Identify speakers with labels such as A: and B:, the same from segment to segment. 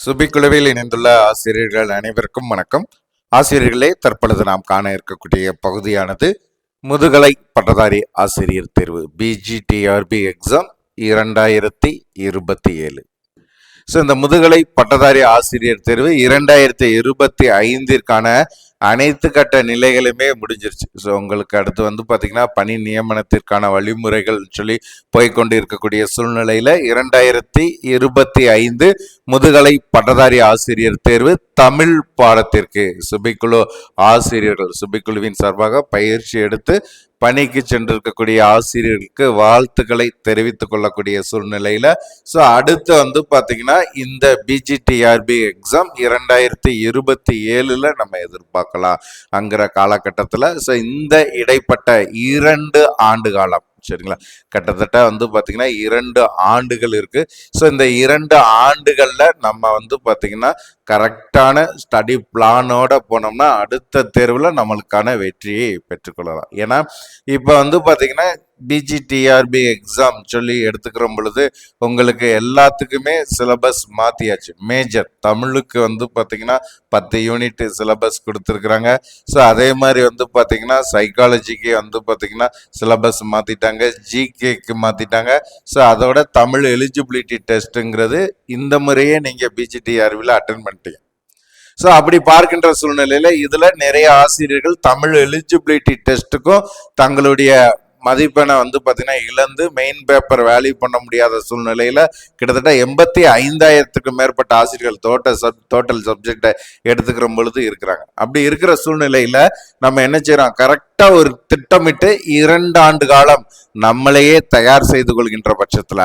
A: சுபிக்குழுவில் இணைந்துள்ள ஆசிரியர்கள் அனைவருக்கும் வணக்கம். ஆசிரியர்களே தற்பொழுது நாம் காண இருக்கக்கூடிய பகுதியானது முதுகலை பட்டதாரி ஆசிரியர் தேர்வு பிஜிடிஆர்பி எக்ஸாம் இரண்டாயிரத்தி இருபத்தி ஏழு. ஸோ இந்த முதுகலை பட்டதாரி ஆசிரியர் தேர்வு இரண்டாயிரத்தி இருபத்தி ஐந்திற்கான அனைத்து கட்ட நிலைகளுமே முடிஞ்சிருச்சு. ஸோ உங்களுக்கு அடுத்து வந்து பார்த்தீங்கன்னா பணி நியமனத்திற்கான வழிமுறைகள் சொல்லி போய்க்கொண்டு இருக்கக்கூடிய சூழ்நிலையில் இரண்டாயிரத்தி இருபத்தி ஐந்து முதுகலை பட்டதாரி ஆசிரியர் தேர்வு தமிழ் பாடத்திற்கு சுபிக்குழு ஆசிரியர்கள் சுபிக்குழுவின் சார்பாக பயிற்சி எடுத்து பணிக்கு சென்றிருக்கக்கூடிய ஆசிரியர்களுக்கு வாழ்த்துக்களை தெரிவித்துக் கொள்ளக்கூடிய சூழ்நிலையில ஸோ அடுத்து வந்து பார்த்தீங்கன்னா இந்த பிஜிடிஆர்பி எக்ஸாம் இரண்டாயிரத்தி இருபத்தி ஏழுல நம்ம எதிர்பார்க்கலாம் அங்கிற காலகட்டத்தில். ஸோ இந்த இடைப்பட்ட இரண்டு ஆண்டு காலம் சரிங்களா? கிட்டத்தட்ட வந்து பாத்தீங்கன்னா இரண்டு ஆண்டுகள் இருக்கு. ஸோ இந்த இரண்டு ஆண்டுகள்ல நம்ம வந்து பாத்தீங்கன்னா கரெக்டான ஸ்டடி பிளானோட போனோம்னா அடுத்த தேர்வில் நம்மளுக்கான வெற்றியை பெற்றுக்கொள்ளலாம். ஏன்னா இப்போ வந்து பார்த்தீங்கன்னா பிஜிடிஆர்பி எக்ஸாம் சொல்லி எடுத்துக்கிற பொழுது உங்களுக்கு எல்லாத்துக்குமே சிலபஸ் மாற்றியாச்சு மேஜர் தமிழுக்கு வந்து பார்த்தீங்கன்னா பத்து யூனிட் சிலபஸ் கொடுத்துருக்குறாங்க. ஸோ அதே மாதிரி வந்து பார்த்தீங்கன்னா சைக்காலஜிக்கு வந்து பார்த்தீங்கன்னா சிலபஸ் மாற்றிட்டாங்க ஜிகேக்கு மாற்றிட்டாங்க ஸோ அதோட தமிழ் எலிஜிபிலிட்டி டெஸ்ட்டுங்கிறது இந்த முறையே நீங்கள் பிஜிடிஆர்பியில் அட்டன் பண்ணிட்டீங்க. ஸோ அப்படி பார்க்கின்ற சூழ்நிலையில இதுல நிறைய ஆசிரியர்கள் தமிழ் எலிஜிபிலிட்டி டெஸ்ட்டுக்கும் தங்களுடைய மதிப்பெண்ணை வந்து பார்த்தீங்கன்னா இழந்து மெயின் பேப்பர் வேல்யூ பண்ண முடியாத சூழ்நிலையில் கிட்டத்தட்ட எண்பத்தி ஐந்தாயிரத்துக்கும் மேற்பட்ட ஆசிரியர்கள் தோட்ட சப் டோட்டல் சப்ஜெக்டை எடுத்துக்கிற பொழுது இருக்கிறாங்க. அப்படி இருக்கிற சூழ்நிலையில் நம்ம என்ன செய்கிறோம் கரெக்டாக ஒரு திட்டமிட்டு இரண்டு ஆண்டு காலம் நம்மளையே தயார் செய்து கொள்கின்ற பட்சத்தில்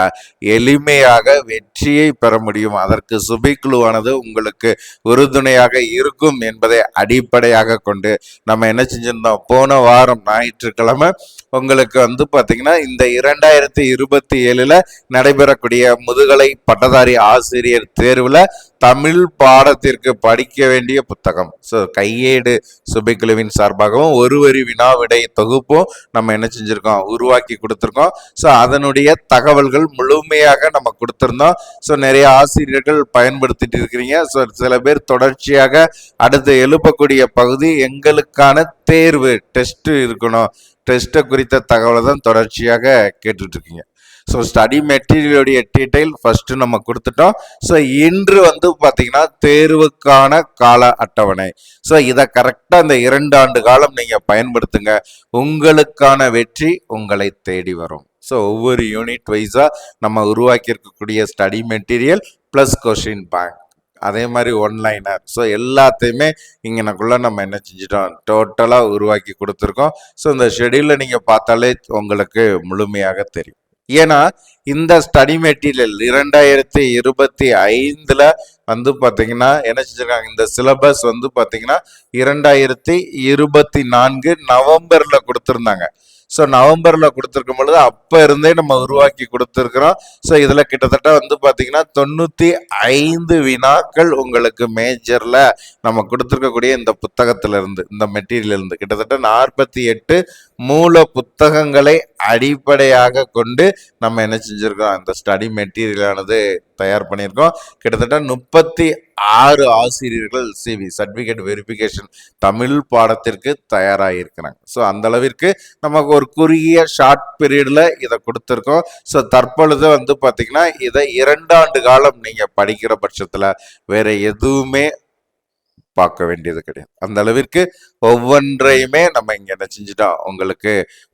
A: எளிமையாக வெற்றியை பெற முடியும். அதற்கு சுபிக்குழுவானது உங்களுக்கு உறுதுணையாக இருக்கும் என்பதை அடிப்படையாக கொண்டு நம்ம என்ன செஞ்சிருந்தோம்? போன வாரம் ஞாயிற்றுக்கிழமை உங்களுக்கு வந்து பார்த்தீங்கன்னா இந்த இரண்டாயிரத்தி இருபத்தி ஏழில் நடைபெறக்கூடிய முதுகலை பட்டதாரி ஆசிரியர் தேர்வில் தமிழ் பாடத்திற்கு படிக்க வேண்டிய புத்தகம். ஸோ கையேடு சுபைக்குழுவின் சார்பாகவும் ஒரு வரி வினா விடை தொகுப்பும் நம்ம என்ன செஞ்சுருக்கோம் உருவாக்கி கொடுத்துருக்கோம். ஸோ அதனுடைய தகவல்கள் முழுமையாக நம்ம கொடுத்துருந்தோம். ஸோ நிறைய ஆசிரியர்கள் பயன்படுத்திட்டு இருக்கிறீங்க. ஸோ சில பேர் தொடர்ச்சியாக அடுத்து எழுப்பக்கூடிய பகுதி எங்களுக்கான தேர்வு டெஸ்ட் இருக்கணும். டெஸ்ட்டை குறித்த தகவலை தான் தொடர்ச்சியாக கேட்டுட்ருக்கீங்க. ஸோ ஸ்டடி மெட்டீரியலுடைய டீட்டெயில் ஃபஸ்ட்டு நம்ம கொடுத்துட்டோம். ஸோ இன்று வந்து பார்த்தீங்கன்னா தேர்வுக்கான கால அட்டவணை. ஸோ இதை கரெக்டாக இந்த இரண்டு ஆண்டு காலம் நீங்கள் பயன்படுத்துங்க. உங்களுக்கான வெற்றி உங்களை தேடி வரும். ஸோ ஒவ்வொரு யூனிட் வைஸாக நம்ம உருவாக்கி இருக்கக்கூடிய study material plus question bank அதே மாதிரி ஒன்லைனர் ஸோ எல்லாத்தையுமே இங்கனக்குள்ள நம்ம என்ன செஞ்சிட்டோம்? டோட்டலாக உருவாக்கி கொடுத்துருக்கோம். ஸோ இந்த ஷெடியூலை நீங்கள் பார்த்தாலே உங்களுக்கு முழுமையாக தெரியும். ஏன்னா இந்த ஸ்டடி மெட்டீரியல் இரண்டாயிரத்தி இருபத்தி ஐந்தில் வந்து பார்த்தீங்கன்னா என்ன செஞ்சிருக்காங்க? இந்த சிலபஸ் வந்து பார்த்தீங்கன்னா இரண்டாயிரத்தி இருபத்தி நான்கு நவம்பரில் கொடுத்துருந்தாங்க. ஸோ நவம்பர்ல கொடுத்துருக்கும் பொழுது அப்ப இருந்தே நம்ம உருவாக்கி கொடுத்துருக்குறோம். ஸோ இதுல கிட்டத்தட்ட வந்து பாத்தீங்கன்னா தொண்ணூத்தி ஐந்து வினாக்கள் உங்களுக்கு மேஜர்ல நம்ம கொடுத்துருக்கக்கூடிய இந்த புத்தகத்திலிருந்து இந்த மெட்டீரியல் இருந்து கிட்டத்தட்ட நாற்பத்தி எட்டு மூல புத்தகங்களை அடிப்படையாக கொண்டு நம்ம என்ன செஞ்சுருக்கோம்? அந்த ஸ்டடி மெட்டீரியலானது தயார் பண்ணியிருக்கோம். கிட்டத்தட்ட முப்பத்தி ஆறு ஆசிரியர்கள் சிவி சர்டிஃபிகேட் வெரிஃபிகேஷன் தமிழ் பாடத்திற்கு தயாராகிருக்கிறாங்க ஸோ அந்த அளவிற்கு நமக்கு ஒரு குறுகிய ஷார்ட் பீரியடில் இதை கொடுத்துருக்கோம். ஸோ தற்பொழுது வந்து பார்த்தீங்கன்னா இதை இரண்டாண்டு காலம் நீங்கள் படிக்கிற பட்சத்தில் வேறு எதுவுமே பார்க்க வேண்டியது கிடையாது. அந்த அளவிற்கு ஒவ்வொன்றையுமே நம்ம இங்கே என்ன செஞ்சுட்டோம்? உங்களுக்கு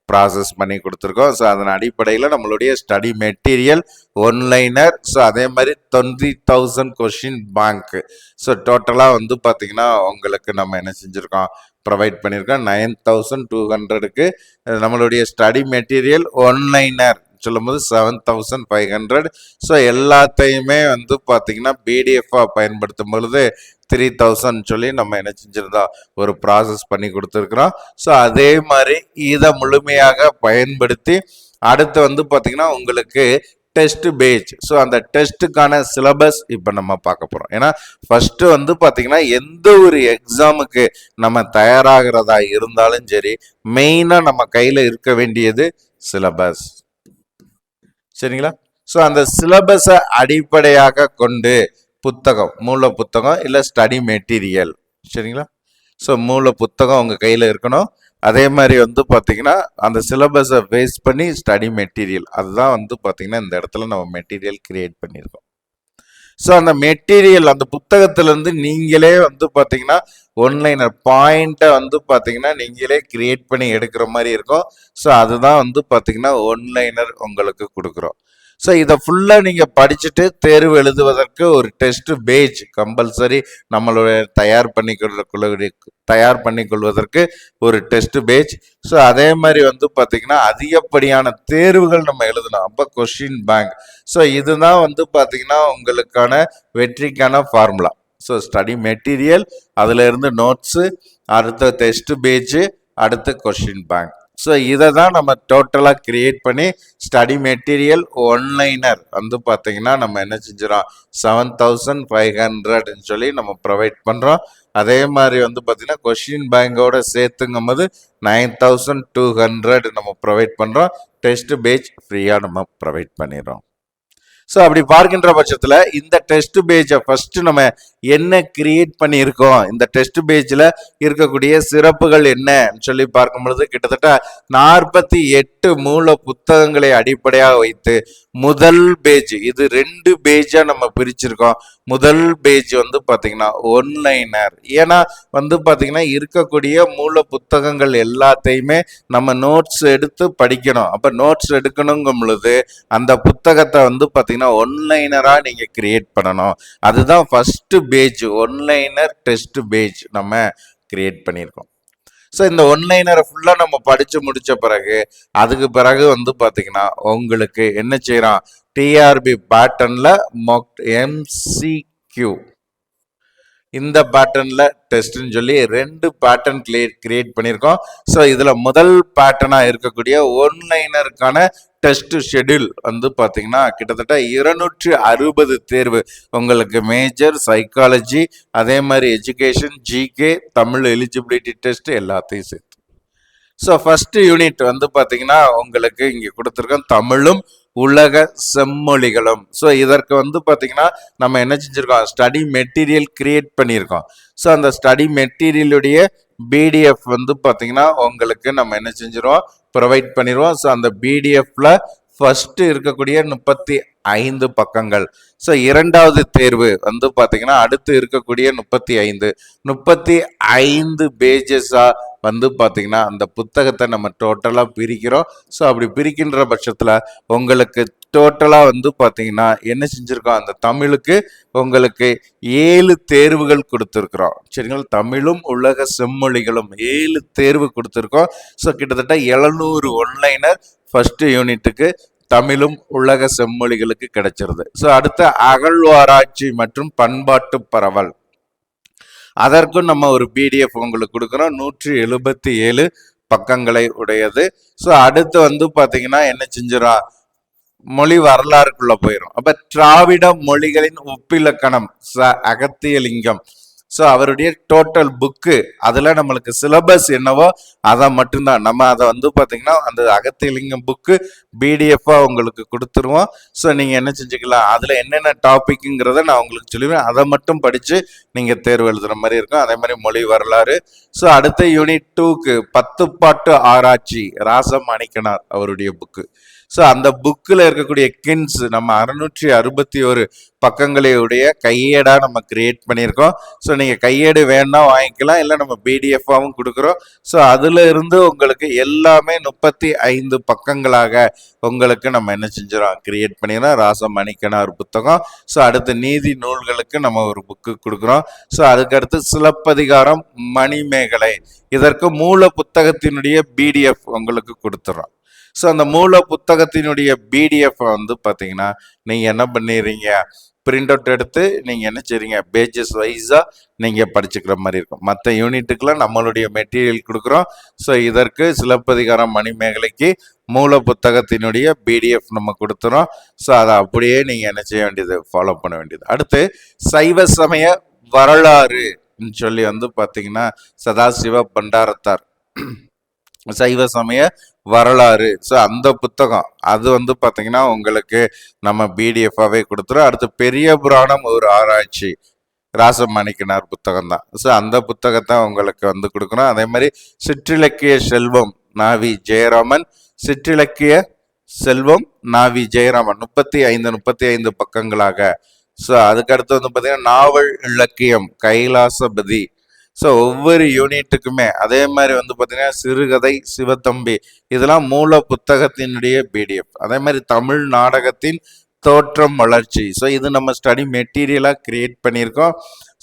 A: ப்ராசஸ் பண்ணி கொடுத்துருக்கோம். ஸோ அதன் அடிப்படையில் நம்மளுடைய ஸ்டடி மெட்டீரியல் ஒன்லைனர் ஸோ அதே மாதிரி டுவெண்ட்டி தௌசண்ட் கொஷின் பேங்க்கு ஸோ டோட்டலாக வந்து பார்த்தீங்கன்னா உங்களுக்கு நம்ம என்ன செஞ்சுருக்கோம்? ப்ரொவைட் பண்ணியிருக்கோம் நைன் தௌசண்ட் டூ ஹண்ட்ரடுக்கு நம்மளுடைய ஸ்டடி மெட்டீரியல் ஒன்லைனர் சொல்லும்போது seven thousand five hundred so எல்லாத்தையுமே வந்து பார்த்திங்கன்னா பிடிஎஃபாக பயன்படுத்தும் பொழுது த்ரீ தௌசண்ட் சொல்லி நம்ம என்ன செஞ்சிருந்தா ஒரு ப்ராசஸ் பண்ணி கொடுத்துருக்குறோம். ஸோ அதே மாதிரி இதை முழுமையாக பயன்படுத்தி அடுத்து வந்து பார்த்தீங்கன்னா உங்களுக்கு டெஸ்ட் பேஜ் ஸோ அந்த டெஸ்ட்டுக்கான சிலபஸ் இப்போ நம்ம பார்க்க போகிறோம் ஏன்னா ஃபஸ்ட்டு வந்து பார்த்தீங்கன்னா எந்த ஒரு எக்ஸாமுக்கு நம்ம தயாராகிறதா இருந்தாலும் சரி மெயினாக நம்ம கையில் இருக்க வேண்டியது சிலபஸ் சரிங்களா? ஸோ அந்த சிலபஸை அடிப்படையாக கொண்டு புத்தகம் மூல புத்தகம் இல்லை ஸ்டடி மெட்டீரியல் சரிங்களா? ஸோ மூல புத்தகம் உங்கள் கையில் இருக்கணும். அதே மாதிரி வந்து பார்த்தீங்கன்னா அந்த சிலபஸை பேஸ் பண்ணி ஸ்டடி மெட்டீரியல் அதுதான் வந்து பார்த்திங்கன்னா இந்த இடத்துல நம்ம மெட்டீரியல் கிரியேட் பண்ணியிருக்கோம். ஸோ அந்த மெட்டீரியல் அந்த புத்தகத்திலேருந்து நீங்களே வந்து பார்த்தீங்கன்னா ஒன்லைனர் பாயிண்ட்டை வந்து பார்த்தீங்கன்னா நீங்களே கிரியேட் பண்ணி எடுக்கிற மாதிரி இருக்கும். ஸோ அதுதான் வந்து பார்த்தீங்கன்னா ஒன்லைனர் உங்களுக்கு கொடுக்குறோம். ஸோ இதை ஃபுல்லாக நீங்கள் படிச்சுட்டு தேர்வு எழுதுவதற்கு ஒரு டெஸ்ட் பேஜ் கம்பல்சரி நம்மளுடைய தயார் பண்ணிக்கொள்ள தயார் பண்ணிக்கொள்வதற்கு ஒரு டெஸ்ட் பேஜ் ஸோ அதே மாதிரி வந்து பார்த்தீங்கன்னா அதிகப்படியான தேர்வுகள் நம்ம எழுதணும். அப்போ கொஷின் பேங்க் ஸோ இதுதான் வந்து பார்த்தீங்கன்னா உங்களுக்கான வெற்றிக்கான ஃபார்முலா ஸோ ஸ்டடி மெட்டீரியல் அதிலிருந்து நோட்ஸு அடுத்த டெஸ்ட் பேஜு அடுத்து கொஷின் பேங்க் ஸோ இதை தான் நம்ம டோட்டலாக கிரியேட் பண்ணி ஸ்டடி மெட்டீரியல் ஒன்லைனர் வந்து பார்த்திங்கன்னா நம்ம என்ன செஞ்சிடறோம் செவன் தௌசண்ட் ஃபைவ் ஹண்ட்ரட்னு சொல்லி நம்ம ப்ரொவைட் பண்ணுறோம் அதே மாதிரி வந்து பார்த்திங்கன்னா கொஷின் பேங்கோட சேர்த்துங்கும் போது நைன் தௌசண்ட் டூ ஹண்ட்ரட் நம்ம ப்ரொவைட் பண்ணுறோம் டெஸ்ட் பேஜ் ஃப்ரீயாக நம்ம ப்ரொவைட் பண்ணிடுறோம். ஸோ அப்படி பார்க்கின்ற பட்சத்தில் இந்த டெஸ்ட் பேஜை ஃபஸ்ட்டு நம்ம என்ன கிரியேட் பண்ணியிருக்கோம்? இந்த டெஸ்ட் பேஜில் இருக்கக்கூடிய சிறப்புகள் என்னன்னு சொல்லி பார்க்கும் பொழுது கிட்டத்தட்ட நாற்பத்தி எட்டு மூல புத்தகங்களை அடிப்படையாக வைத்து முதல் பேஜ் இது ரெண்டு பேஜாக நம்ம பிரிச்சிருக்கோம். முதல் பேஜ் வந்து பார்த்தீங்கன்னா ஒன்லைனர் ஏன்னா வந்து பார்த்தீங்கன்னா இருக்கக்கூடிய மூல புத்தகங்கள் எல்லாத்தையுமே நம்ம நோட்ஸ் எடுத்து படிக்கணும். அப்போ நோட்ஸ் எடுக்கணுங்கும் பொழுது அந்த புத்தகத்தை வந்து பார்த்தீங்கன்னா ஒன்லைனராக நீங்கள் கிரியேட் பண்ணணும். அதுதான் first page one liner test page நம்ம கிரியேட் பண்ணியிருக்கோம். ஸோ இந்த ஒன்லைனரை ஃபுல்லாக நம்ம படித்து முடித்த பிறகு அதுக்கு பிறகு வந்து பார்த்தீங்கன்னா உங்களுக்கு என்ன செய்கிறோம் டிஆர்பி பேட்டர்னில் மொக் எம்சிக்யூ இந்த பேட்டர்னில் டெஸ்ட்னு சொல்லி ரெண்டு பேட்டர்ன் கிரியேட் கிரியேட் பண்ணியிருக்கோம். ஸோ இதில் முதல் பேட்டர்னாக இருக்கக்கூடிய ஒன்லைனருக்கான டெஸ்ட் ஷெட்யூல் வந்து பார்த்தீங்கன்னா கிட்டத்தட்ட இருநூற்றி அறுபது தேர்வு. உங்களுக்கு மேஜர் சைக்காலஜி அதே மாதிரி education GK Tamil eligibility test எல்லாத்தையும் சேர்த்து. ஸோ ஃபஸ்ட்டு யூனிட் வந்து பார்த்தீங்கன்னா உங்களுக்கு இங்கே கொடுத்துருக்கோம் தமிழும் உலக செம்மொழிகளும். ஸோ இதற்கு வந்து பார்த்தீங்கன்னா நம்ம என்ன செஞ்சுருக்கோம்? ஸ்டடி மெட்டீரியல் கிரியேட் பண்ணியிருக்கோம். ஸோ அந்த ஸ்டடி மெட்டீரியலுடைய பிடிஎஃப் வந்து பார்த்தீங்கன்னா உங்களுக்கு நம்ம என்ன செஞ்சிருவோம்? ப்ரொவைட் பண்ணிடுவோம் ஸோ அந்த பிடிஎஃப்ல ஃபஸ்ட்டு இருக்கக்கூடிய முப்பத்தி ஐந்து பக்கங்கள். ஸோ இரண்டாவது தேர்வு வந்து பார்த்தீங்கன்னா அடுத்து இருக்கக்கூடிய முப்பத்தி ஐந்து. முப்பத்தி ஐந்து பேஜஸாக வந்து பார்த்தீங்கன்னா அந்த புத்தகத்தை நம்ம டோட்டலாக பிரிக்கிறோம். ஸோ அப்படி பிரிக்கின்ற பட்சத்தில் உங்களுக்கு டோட்டலாக வந்து பார்த்தீங்கன்னா என்ன செஞ்சுருக்கோம்? அந்த தமிழுக்கு உங்களுக்கு ஏழு தேர்வுகள் கொடுத்துருக்குறோம். சரிங்களா? தமிழும் உலக செம்மொழிகளும் ஏழு தேர்வு கொடுத்துருக்கோம். ஸோ கிட்டத்தட்ட எழுநூறு ஒன்லைனர் ஃபஸ்ட்டு யூனிட்டுக்கு தமிழும் உலக செம்மொழிகளுக்கு கிடைச்சிருது. ஸோ அடுத்த அகழ்வாராய்ச்சி மற்றும் பண்பாட்டு பரவல். அதற்கும் நம்ம ஒரு பிடிஎஃப் உங்களுக்கு கொடுக்குறோம். நூற்றி எழுபத்தி ஏழு பக்கங்களை உடையது. ஸோ அடுத்து வந்து பார்த்தீங்கன்னா என்ன செஞ்சிடும் மொழி வரலாறுக்குள்ள போயிடும் அப்ப திராவிட மொழிகளின் ஒப்பிலக்கணம் ச அகத்தியலிங்கம். ஸோ அவருடைய டோட்டல் புக்கு அதில் நம்மளுக்கு சிலபஸ் என்னவோ அதை மட்டும்தான். நம்ம அதை வந்து பார்த்தீங்கன்னா அந்த அகத்தியலிங்கம் புக்கு பிடிஎஃபாக உங்களுக்கு கொடுத்துருவோம். ஸோ நீங்கள் என்ன செஞ்சுக்கலாம்? அதில் என்னென்ன டாபிக்குங்கிறத நான் உங்களுக்கு சொல்லுவேன் அதை மட்டும் படித்து நீங்கள் தேர்வு எழுதுகிற மாதிரி இருக்கும். அதே மாதிரி மொழி வரலாறு. ஸோ அடுத்த யூனிட் டூக்கு பத்து பாட்டு ஆராய்ச்சி ராசம் அணிக்கனார் அவருடைய புக்கு ஸோ அந்த புக்கில் இருக்கக்கூடிய கின்ஸ் நம்ம அறுநூற்றி அறுபத்தி ஒரு பக்கங்களையுடைய கையேடாக நம்ம கிரியேட் பண்ணியிருக்கோம். ஸோ நீங்கள் கையேடு வேணால் வாங்கிக்கலாம் இல்லை நம்ம பிடிஎஃபாகவும் கொடுக்குறோம். ஸோ அதில் இருந்து உங்களுக்கு எல்லாமே முப்பத்தி ஐந்து பக்கங்களாக உங்களுக்கு நம்ம என்ன செஞ்சிடோம் கிரியேட் பண்ணிடுறோம். ராசம் மணிக்கனார் புத்தகம். ஸோ அடுத்து நீதி நூல்களுக்கு நம்ம ஒரு புக்கு கொடுக்குறோம். ஸோ அதுக்கடுத்து சிலப்பதிகாரம் மணிமேகலை. இதற்கு மூல புத்தகத்தினுடைய பிடிஎஃப் உங்களுக்கு கொடுத்துறோம். ஸோ அந்த மூல புத்தகத்தினுடைய பிடிஎஃப் வந்து பார்த்தீங்கன்னா நீங்கள் என்ன பண்ணிடுறீங்க? பிரிண்ட் அவுட் எடுத்து நீங்கள் என்ன செய்றீங்க? பேஜஸ் வைஸாக நீங்கள் படிச்சுக்கிற மாதிரி இருக்கும். மற்ற யூனிட்டுக்கெலாம் நம்மளுடைய மெட்டீரியல் கொடுக்குறோம். ஸோ இதற்கு சிலப்பதிகாரம் மணிமேகலைக்கு மூல புத்தகத்தினுடைய பிடிஎஃப் நம்ம கொடுத்துறோம். ஸோ அதை அப்படியே நீங்கள் என்ன செய்ய வேண்டியது? ஃபாலோ பண்ண வேண்டியது. அடுத்து சைவ சமய வரலாறு சொல்லி வந்து பார்த்தீங்கன்னா சதாசிவ பண்டாரத்தார். சைவ சமய வரலாறு. ஸோ அந்த புத்தகம். அது வந்து பார்த்தீங்கன்னா உங்களுக்கு நம்ம பிடிஎஃபாகவே கொடுத்துரும். அடுத்து பெரிய புராணம் ஒரு ஆராய்ச்சி. ராசமாணிக்கனார் புத்தகம் தான் ஸோ அந்த புத்தகத்தை உங்களுக்கு வந்து கொடுக்குறோம் அதே மாதிரி சிற்றிலக்கிய செல்வம் நாவி ஜெயராமன் சிற்றிலக்கிய செல்வம் நாவி ஜெயராமன் முப்பத்தி ஐந்து முப்பத்தி ஐந்து பக்கங்களாக. ஸோ அதுக்கடுத்து வந்து பார்த்தீங்கன்னா நாவல் இலக்கியம் கைலாசபதி. ஸோ ஒவ்வொரு யூனிட்டுக்குமே அதே மாதிரி வந்து பார்த்தீங்கன்னா சிறுகதை சிவத்தம்பி இதெல்லாம் மூல புத்தகத்தினுடைய பிடிஎஃப் அதே மாதிரி தமிழ் நாடகத்தின் தோற்றம் வளர்ச்சி. ஸோ இது நம்ம ஸ்டடி மெட்டீரியலாக கிரியேட் பண்ணியிருக்கோம்.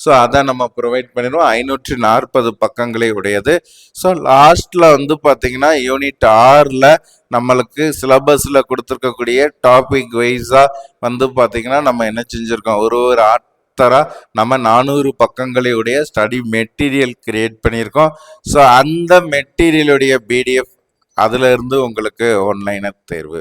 A: ஸோ அதை நம்ம ப்ரொவைட் பண்ணிடுவோம். ஐநூற்றி நாற்பது பக்கங்களை உடையது. ஸோ லாஸ்ட்டில் வந்து பார்த்தீங்கன்னா யூனிட் ஆறில் நம்மளுக்கு சிலபஸில் கொடுத்துருக்கக்கூடிய டாபிக் வைஸாக வந்து பார்த்திங்கன்னா நம்ம என்ன செஞ்சுருக்கோம்? ஒரு ஒரு ஃபர்தராக நம்ம நானூறு பக்கங்களையுடைய ஸ்டடி மெட்டீரியல் கிரியேட் பண்ணியிருக்கோம். ஸோ அந்த மெட்டீரியலுடைய பிடிஎஃப் அதிலிருந்து உங்களுக்கு ஒன்லைனர் தேர்வு.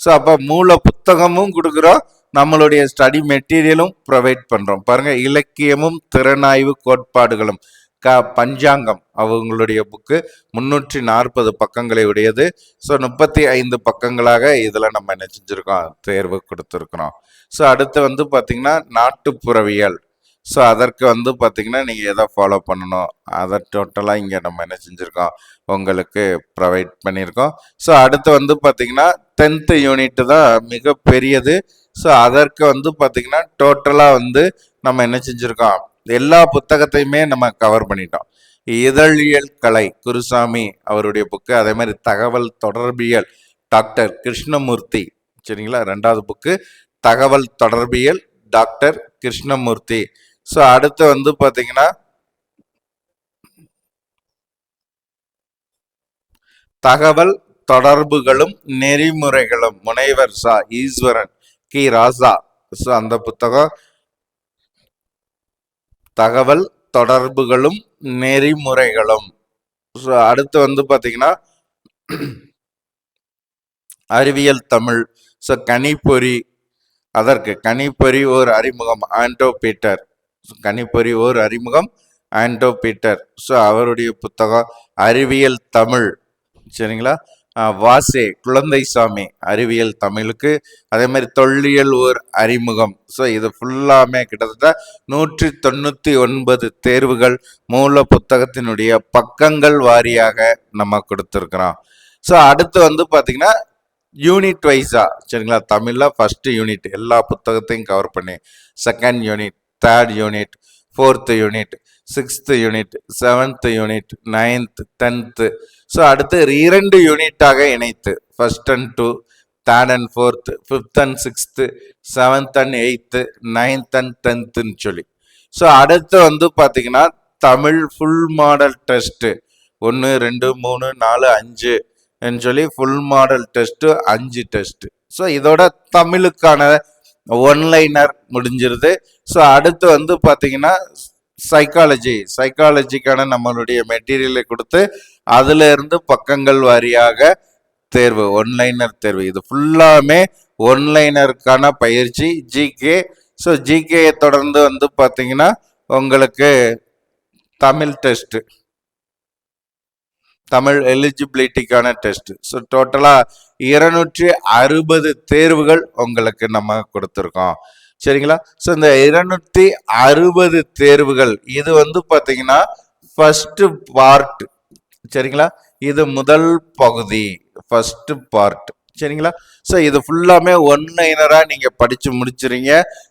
A: ஸோ அப்போ மூல புத்தகமும் கொடுக்குறோம். நம்மளுடைய ஸ்டடி மெட்டீரியலும் ப்ரொவைட் பண்ணுறோம் பாருங்கள் இலக்கியமும் திறனாய்வு கோட்பாடுகளும். க பஞ்சாங்கம் அவங்களுடைய புக்கு முன்னூற்றி நாற்பது பக்கங்களை உடையது. ஸோ முப்பத்தி ஐந்து பக்கங்களாக இதில் நம்ம என்ன செஞ்சுருக்கோம்? தேர்வு கொடுத்துருக்குறோம். ஸோ அடுத்து வந்து பார்த்திங்கன்னா நாட்டுப்புறவியல். ஸோ அதற்கு வந்து பார்த்திங்கன்னா நீங்கள் எதை ஃபாலோ பண்ணணும்? அதை டோட்டலாக இங்கே நம்ம என்ன செஞ்சுருக்கோம்? உங்களுக்கு ப்ரொவைட் பண்ணியிருக்கோம். ஸோ அடுத்து வந்து பார்த்திங்கன்னா டென்த்து யூனிட்டு தான் மிக பெரியது ஸோ அதற்கு வந்து பார்த்திங்கன்னா டோட்டலாக வந்து நம்ம என்ன செஞ்சுருக்கோம்? எல்லா புத்தகத்தையுமே நம்ம கவர் பண்ணிட்டோம். இதழியல் கலை குருசாமி அவருடைய புக்கு அதே மாதிரி தகவல் தொடர்பியல் டாக்டர் கிருஷ்ணமூர்த்தி சரிங்களா? ரெண்டாவது புக்கு தகவல் தொடர்பியல் டாக்டர் கிருஷ்ணமூர்த்தி. ஸோ அடுத்து வந்து பார்த்தீங்கன்னா தகவல் தொடர்புகளும் நெறிமுறைகளும் முனைவர் சா ஈஸ்வரன் கி. ராசா. ஸோ அந்த புத்தகம் தகவல் தொடர்புகளும் நெறிமுறைகளும். ஸோ அடுத்து வந்து பார்த்தீங்கன்னா அறிவியல் தமிழ். ஸோ கணிப்பொறி அதற்கு கணிப்பொறி ஓர் அறிமுகம் ஆண்டோ பீட்டர் கணிப்பொறி ஓர் அறிமுகம் ஆண்டோ பீட்டர் ஸோ அவருடைய புத்தகம் அறிவியல் தமிழ். சரிங்களா? வாசே குழந்தை சாமி அறிவியல் தமிழுக்கு அதே மாதிரி தொல்லியல் ஓர் அறிமுகம். ஸோ இது ஃபுல்லாமே கிட்டத்தட்ட நூற்றி தொண்ணூற்றி ஒன்பது தேர்வுகள் மூல புத்தகத்தினுடைய பக்கங்கள் வாரியாக நம்ம கொடுத்துருக்குறோம். ஸோ அடுத்து வந்து பார்த்தீங்கன்னா யூனிட் வைஸா சரிங்களா? தமிழில் ஃபஸ்ட்டு யூனிட் எல்லா புத்தகத்தையும் கவர் பண்ணி second unit third unit fourth unit sixth unit seventh unit ninth tenth so அடுத்து இரண்டு யூனிட்டாக இணைத்து first and two third and fourth fifth and sixth seventh and eighth ninth and டென்த்துன்னு சொல்லி. ஸோ அடுத்து வந்து பார்த்தீங்கன்னா தமிழ் ஃபுல் மாடல் டெஸ்ட்டு ஒன்று ரெண்டு மூணு நாலு அஞ்சுன்னு சொல்லி ஃபுல் மாடல் டெஸ்ட்டு அஞ்சு டெஸ்ட்டு ஸோ இதோட தமிழுக்கான ஒன்லைனர் முடிஞ்சிருது. ஸோ அடுத்து வந்து பார்த்தீங்கன்னா சைக்காலஜி சைக்காலஜிக்கான நம்மளுடைய மெட்டீரியலை கொடுத்து அதுல இருந்து பக்கங்கள் வாரியாக தேர்வு ஒன்லைனர் தேர்வு. இது ஃபுல்லாமே ஒன்லைனருக்கான பயிற்சி ஜிகே ஸோ ஜிகேயை தொடர்ந்து வந்து பார்த்தீங்கன்னா உங்களுக்கு தமிழ் டெஸ்ட்டு தமிழ் எலிஜிபிலிட்டிக்கான டெஸ்ட் ஸோ டோட்டலாக இருநூற்றி அறுபது தேர்வுகள் உங்களுக்கு நம்ம கொடுத்துருக்கோம். சரிங்களா? ஸோ இந்த இருநூத்தி அறுபது தேர்வுகள் இது வந்து பார்த்தீங்கன்னா ஃபர்ஸ்ட் பார்ட் சரிங்களா? இது முதல் பகுதி ஃபர்ஸ்ட் பார்ட் சரிங்களா? ஸோ இது ஃபுல்லாமே ஒன்லைனராக நீங்கள் படித்து முடிச்சுறீங்க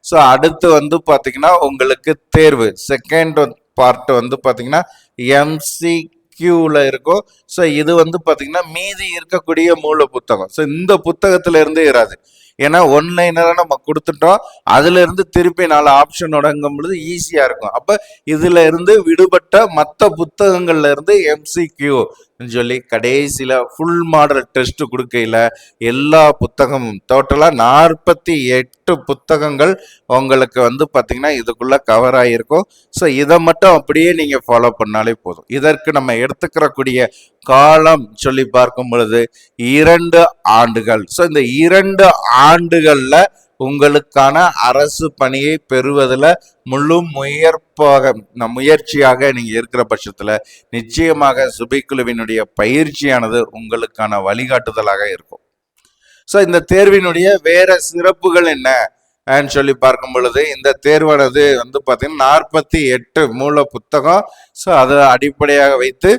A: ஸோ அடுத்து வந்து பார்த்தீங்கன்னா உங்களுக்கு தேர்வு. செகண்ட் பார்ட் வந்து பார்த்தீங்கன்னா எம்சி கியூவில் இருக்கும். ஸோ இது வந்து பார்த்தீங்கன்னா மீதி இருக்கக்கூடிய மூல புத்தகம் ஸோ இந்த புத்தகத்தில் இருந்தே இராது. ஏன்னா ஒன்லைனராக நம்ம கொடுத்துட்டோம். அதுலேருந்து திருப்பி நாலு ஆப்ஷன் தொடங்கும் பொழுது ஈஸியாக இருக்கும். அப்போ இதில் இருந்து விடுபட்ட மற்ற புத்தகங்கள்ல இருந்து எம்சிக்யூ சொல்லி கடைசியில் ஃபுல் மாடல் டெஸ்ட் கொடுக்கையில் எல்லா புத்தகமும் டோட்டலாக நாற்பத்தி எட்டு புத்தகங்கள் உங்களுக்கு வந்து பார்த்தீங்கன்னா இதுக்குள்ளே கவர் ஆகியிருக்கும் ஸோ இதை மட்டும் அப்படியே நீங்கள் ஃபாலோ பண்ணாலே போதும். இதற்கு நம்ம எடுத்துக்கிறக்கூடிய காலம் சொல்லி பார்க்கும் பொழுது இரண்டு ஆண்டுகள். ஸோ இந்த இரண்டு ஆண்டுகளில் உங்களுக்கான அரசு பணியை பெறுவதில் முழு முயற்பாக முயற்சியாக நீங்கள் இருக்கிற பட்சத்தில் நிச்சயமாக சுபைக்குழுவினுடைய பயிற்சியானது உங்களுக்கான வழிகாட்டுதலாக இருக்கும். ஸோ இந்த தேர்வினுடைய வேற சிறப்புகள் என்ன? சொல்லி பார்க்கும் பொழுது இந்த தேர்வானது வந்து பார்த்தீங்கன்னா நாற்பத்தி எட்டு மூல புத்தகம். ஸோ அதை அடிப்படையாக வைத்து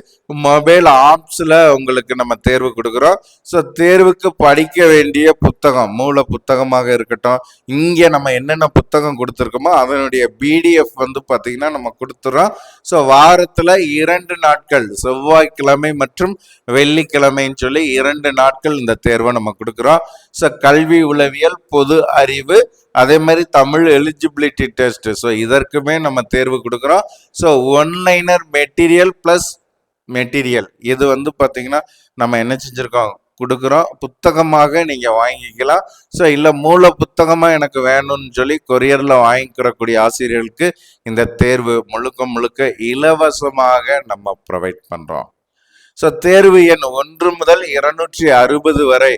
A: மொபைல் ஆப்ஸில் உங்களுக்கு நம்ம தேர்வு கொடுக்குறோம். ஸோ தேர்வுக்கு படிக்க வேண்டிய புத்தகம் மூல புத்தகமாக இருக்கட்டும் இங்கே நம்ம என்னென்ன புத்தகம் கொடுத்துருக்கோமோ அதனுடைய பிடிஎஃப் வந்து பார்த்தீங்கன்னா நம்ம கொடுத்துறோம். ஸோ வாரத்தில் இரண்டு நாட்கள் செவ்வாய்க்கிழமை மற்றும் வெள்ளிக்கிழமைன்னு சொல்லி இரண்டு நாட்கள் இந்த தேர்வை நம்ம கொடுக்குறோம். ஸோ கல்வி உளவியல் பொது அறிவு அதே மாதிரி தமிழ் எலிஜிபிலிட்டி டெஸ்ட் ஸோ இதற்குமே நம்ம தேர்வு கொடுக்குறோம். So one liner material plus material இது வந்து பார்த்தீங்கன்னா நம்ம என்ன செஞ்சுருக்கோம்? கொடுக்குறோம். புத்தகமாக நீங்கள் வாங்கிக்கலாம். ஸோ இல்லை மூல புத்தகமாக எனக்கு வேணும்னு சொல்லி கொரியரில் வாங்கிக்கிறக்கூடிய ஆசிரியர்களுக்கு இந்த தேர்வு முழுக்க முழுக்க இலவசமாக நம்ம ப்ரொவைட் பண்ணுறோம் ஸோ தேர்வு எண் ஒன்று முதல் இருநூற்றி அறுபது வரை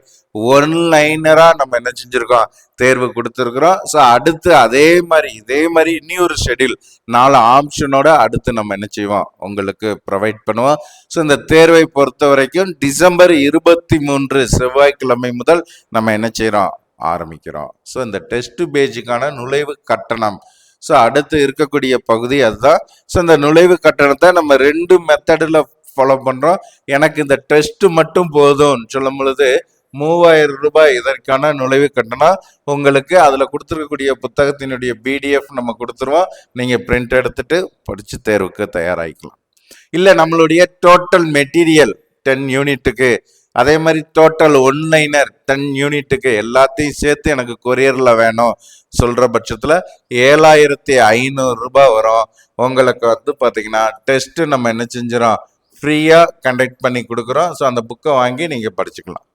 A: ஒன் லைனராக நம்ம என்ன செஞ்சுருக்கோம்? தேர்வு கொடுத்துருக்குறோம். ஸோ அடுத்து அதே மாதிரி இதே மாதிரி இனி ஒரு ஷெடியூல் நாலு ஆப்ஷனோட அடுத்து நம்ம என்ன செய்வோம்? உங்களுக்கு ப்ரொவைட் பண்ணுவோம். ஸோ இந்த தேர்வை பொறுத்த வரைக்கும் டிசம்பர் இருபத்தி மூன்று செவ்வாய்க்கிழமை முதல் நம்ம என்ன செய்கிறோம் ஆரம்பிக்கிறோம். ஸோ இந்த டெஸ்ட் பேஜுக்கான நுழைவு கட்டணம். ஸோ அடுத்து இருக்கக்கூடிய பகுதி அதுதான். ஸோ இந்த நுழைவு கட்டணத்தை நம்ம ரெண்டு மெத்தடில் ஃபாலோ பண்ணுறோம் எனக்கு இந்த டெஸ்ட் மட்டும் போதும்னு சொல்லும் பொழுது மூவாயிரம் ரூபாய் இதற்கான நுழைவு கட்டணம். உங்களுக்கு அதில் கொடுத்துருக்கக்கூடிய புத்தகத்தினுடைய பிடிஎஃப் நம்ம கொடுத்துருவோம். நீங்கள் பிரிண்ட் எடுத்துட்டு படித்து தேர்வுக்கு தயாராகிக்கலாம். இல்லை நம்மளுடைய டோட்டல் மெட்டீரியல் டென் யூனிட்டுக்கு அதே மாதிரி டோட்டல் ஒன்லைனர் டென் யூனிட்டுக்கு எல்லாத்தையும் சேர்த்து எனக்கு கொரியரில் வேணும். சொல்கிற பட்சத்தில் ஏழாயிரத்தி ஐநூறுரூபா வரும். உங்களுக்கு வந்து பார்த்தீங்கன்னா டெஸ்ட்டு நம்ம என்ன செஞ்சிடும் ஃப்ரீயாக கண்டக்ட் பண்ணி கொடுக்குறோம். ஸோ அந்த புக்கை வாங்கி நீங்கள் படிச்சுக்கலாம்.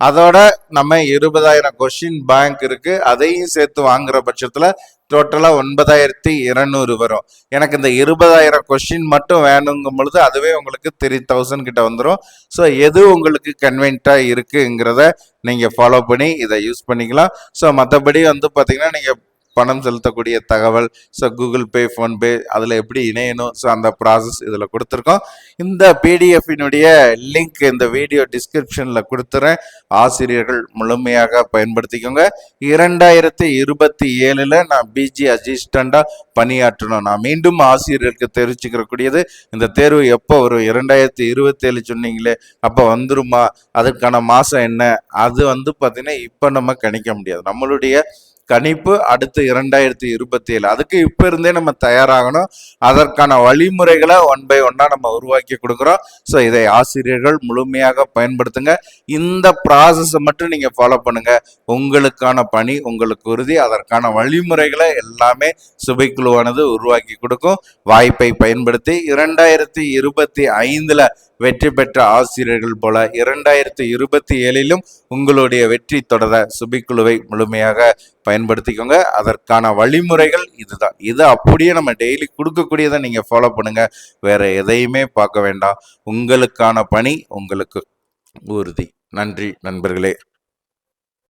A: அதோட நம்ம இருபதாயிரம் கொஷின் பேங்க் இருக்குது அதையும் சேர்த்து வாங்குற பட்சத்தில் டோட்டலாக ஒன்பதாயிரத்தி இருநூறு வரும். எனக்கு இந்த இருபதாயிரம் கொஷின் மட்டும் வேணுங்கும் பொழுது அதுவே உங்களுக்கு த்ரீ தௌசண்ட் கிட்ட வந்துடும் ஸோ எது உங்களுக்கு கன்வென்ட்டாக இருக்குங்கிறத நீங்கள் ஃபாலோ பண்ணி இதை யூஸ் பண்ணிக்கலாம். ஸோ மற்றபடி வந்து பார்த்திங்கன்னா நீங்கள் பணம் செலுத்தக்கூடிய தகவல் ஸோ கூகுள் பே ஃபோன்பே அதில் எப்படி இணையணும் ஸோ அந்த ப்ராசஸ் இதில் கொடுத்துருக்கோம். இந்த பிடிஎஃபினுடைய லிங்க் இந்த வீடியோ டிஸ்கிரிப்ஷனில் கொடுத்துறேன். ஆசிரியர்கள் முழுமையாக பயன்படுத்திக்கோங்க. இரண்டாயிரத்தி இருபத்தி ஏழில் நான் பிஜி அசிஸ்டண்டாக பணியாற்றணும். நான் மீண்டும் ஆசிரியருக்கு தெரிவிச்சுக்கிறக்கூடியது இந்த தேர்வு எப்போ வரும்? இரண்டாயிரத்தி இருபத்தி ஏழு சொன்னீங்களே அப்போ வந்துருமா? அதுக்கான மாதம் என்ன? அது வந்து பார்த்திங்கன்னா இப்போ நம்ம கணிக்க முடியாது. நம்மளுடைய கணிப்பு அடுத்து இரண்டாயிரத்தி இருபத்தி ஏழு அதுக்கு இப்போ இருந்தே நம்ம தயாராகணும். அதற்கான வழிமுறைகளை ஒன் பை ஒன்னா நம்ம உருவாக்கி கொடுக்குறோம். ஸோ இதை ஆசிரியர்கள் முழுமையாக பயன்படுத்துங்க. இந்த ப்ராசஸை மட்டும் நீங்க ஃபாலோ பண்ணுங்க. உங்களுக்கான பணி உங்களுக்கு உறுதி அதற்கான வழிமுறைகளை எல்லாமே சுபைக்குழுவானது உருவாக்கி கொடுக்கும். வாய்ப்பை பயன்படுத்தி இரண்டாயிரத்தி இருபத்தி ஐந்துல வெற்றி பெற்ற ஆசிரியர்கள் போல இரண்டாயிரத்தி இருபத்தி ஏழிலும் உங்களுடைய வெற்றி தொடர சுபிக்குழுவை முழுமையாக பயன்படுத்திக்கோங்க. அதற்கான வழிமுறைகள் இதுதான். இது அப்படியே நம்ம டெய்லி கொடுக்கக்கூடியதை நீங்க ஃபாலோ பண்ணுங்க. வேற எதையுமே பார்க்க வேண்டாம். உங்களுக்கான பணி உங்களுக்கு உறுதி. நன்றி நண்பர்களே.